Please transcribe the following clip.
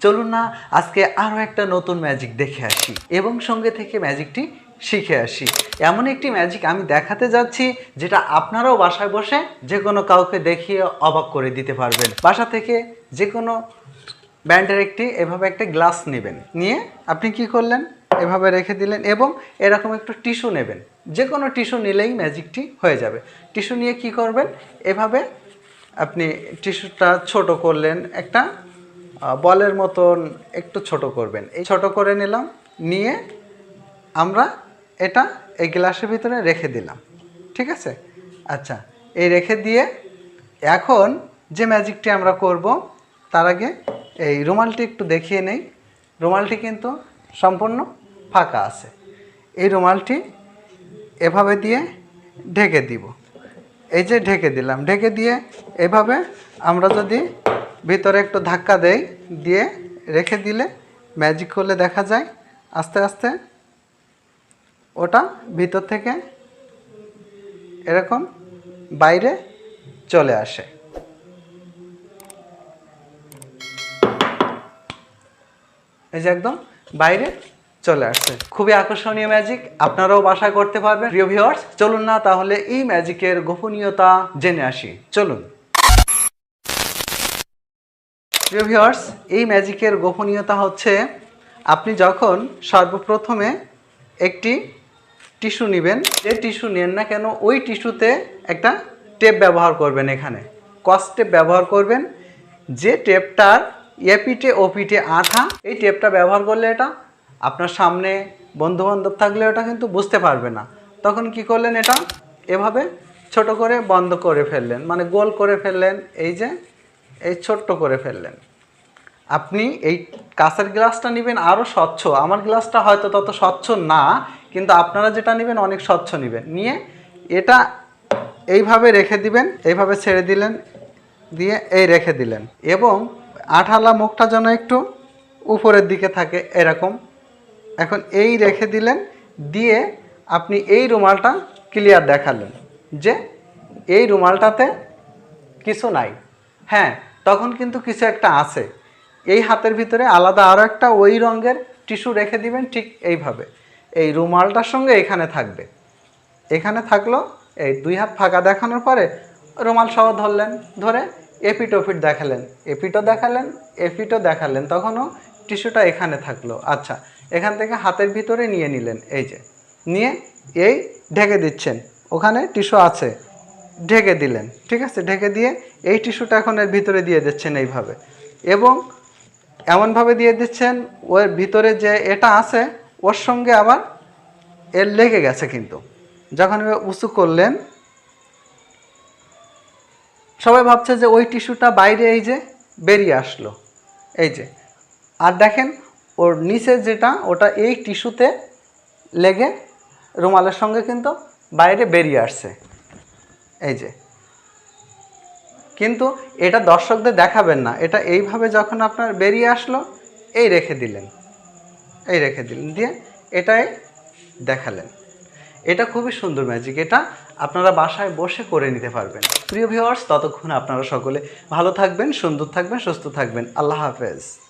চলুন না, আজকে আরও একটা নতুন ম্যাজিক দেখে আসি এবং সঙ্গে থেকে ম্যাজিকটি শিখে আসি। এমন একটি ম্যাজিক আমি দেখাতে যাচ্ছি, যেটা আপনারাও বাসায় বসে যে কোনো কাউকে দেখিয়ে অবাক করে দিতে পারবেন। বাসা থেকে যে কোনো ব্যান্ডের একটি, এভাবে একটা গ্লাস নেবেন। নিয়ে আপনি কি করলেন? এভাবে রেখে দিলেন এবং এরকম একটু টিস্যু নেবেন। যে কোনো টিস্যু নিলেই ম্যাজিকটি হয়ে যাবে। টিস্যু নিয়ে কি করবেন? এভাবে আপনি টিস্যুটা ছোট করলেন, একটা বলের মতন একটু ছোট করবেন। এই ছোট করে নিলাম, নিয়ে আমরা এটা এই গ্লাসের ভিতরে রেখে দিলাম। ঠিক আছে? আচ্ছা এই রেখে দিয়ে এখন যে ম্যাজিকটি আমরা করব, তার আগে এই রুমালটি একটু দেখিয়ে নেই। রুমালটি কিন্তু সম্পূর্ণ ফাঁকা আছে। এই রুমালটি এভাবে দিয়ে ঢেকে দিব। এই যে ঢেকে দিলাম, ঢেকে দিয়ে এভাবে আমরা যদি ভিতরে একটু ধাক্কা দেয় দিয়ে রেখে দিলে ম্যাজিক করলে দেখা যায়। আস্তে আস্তে ওটা ভিতর থেকে এরকম বাইরে চলে আসে। এই যে একদম বাইরে চলে আসছে খুবই আকর্ষণীয় ম্যাজিক আপনারাও বাসা করতে পারবেন। প্রিয় ভিউয়ার্স চলুন না, তাহলে এই ম্যাজিকের গোপনীয়তা জেনে আসি। চলুন। প্রিয় ভিউয়ার্স, এই ম্যাজিকের গোপনীয়তা হচ্ছে আপনি যখন সর্বপ্রথমে একটি টিস্যু নেবেন, যে টিস্যু নেন না কেন ওই টিস্যুতে একটা টেপ ব্যবহার করবেন এখানে। কস টেপ ব্যবহার করবেন, যে টেপটার এপিটে ওপিটে আঠা, এই টেপটা ব্যবহার করলে এটা আপনার সামনে বন্ধুবান্ধব থাকলে ওটা কিন্তু বুঝতে পারবে না। তখন কি করলেন এটা? এভাবে ছোট করে বন্ধ করে ফেললেন মানে গোল করে ফেললেন, এই যে এই ছোট্ট করে ফেললেন। আপনি এই কাঁচের গ্লাসটা নেবেন আরও স্বচ্ছ। আমার গ্লাসটা হয়তো তত স্বচ্ছ না, কিন্তু আপনারা যেটা নেবেন অনেক স্বচ্ছ নেবেন। নিয়ে এটা এইভাবে রেখে দিবেন, এইভাবে ছেড়ে দিলেন, দিয়ে এই রেখে দিলেন। এবং আঠালা মুখটা যেন একটু উপরের দিকে থাকে এরকম। এখন এই রেখে দিলেন, দিয়ে আপনি এই রুমালটা ক্লিয়ার দেখালেন যে এই রুমালটাতে কিছু নাই। হ্যাঁ তখন কিন্তু কিছু একটা আছে। এই হাতের ভিতরে আলাদা আরও একটা ওই রঙের টিস্যু রেখে দিবেন ঠিক এইভাবে। এই রুমালটার সঙ্গে এখানে থাকবে। এখানে থাকল, এই দুই হাত ফাঁকা দেখানোর পরে রুমাল সহ ধরলেন, ধরে এপিট ওপিট দেখালেন। এপিটও দেখালেন এপিটও দেখালেন। তখনও টিস্যুটা এখানে থাকল। আচ্ছা এখান থেকে হাতের ভিতরে নিয়ে নিলেন, এই যে। নিয়ে এই ঢেকে দিচ্ছেন। ওখানে টিস্যু আছে। ঢেকে দিলেন, ঠিক আছে? ঢেকে দিয়ে এই টিস্যুটা এখন এর ভিতরে দিয়ে দিচ্ছেন এইভাবে। এবং এমনভাবে দিয়ে দিচ্ছেন, ওর ভিতরে যে এটা আছে, ওর সঙ্গে আবার এর লেগে গেছে কিন্তু। যখন উঁচু করলেন, সবাই ভাবছে যে ওই টিস্যুটা বাইরে এই যে বেরিয়ে আসলো। এই যে। আর দেখেন, ওর নিচে যেটা, ওটা এই টিস্যুতে লেগে রুমালের সঙ্গে কিন্তু বাইরে বেরিয়ে আসছে। এই যে। কিন্তু এটা দর্শকদের দেখাবেন না। এটা এইভাবে যখন আপনার বেরিয়ে আসলো, এই রেখে দিলেন। এই রেখে দিলেন। দিয়ে এটাই দেখালেন। এটা খুবই সুন্দর ম্যাজিক এটা আপনারা বাসায় বসে করে নিতে পারবেন। প্রিয় ভিউয়ার্স ততক্ষণ আপনারা সকলে ভালো থাকবেন, সুন্দর থাকবেন, সুস্থ থাকবেন। আল্লাহ হাফেজ।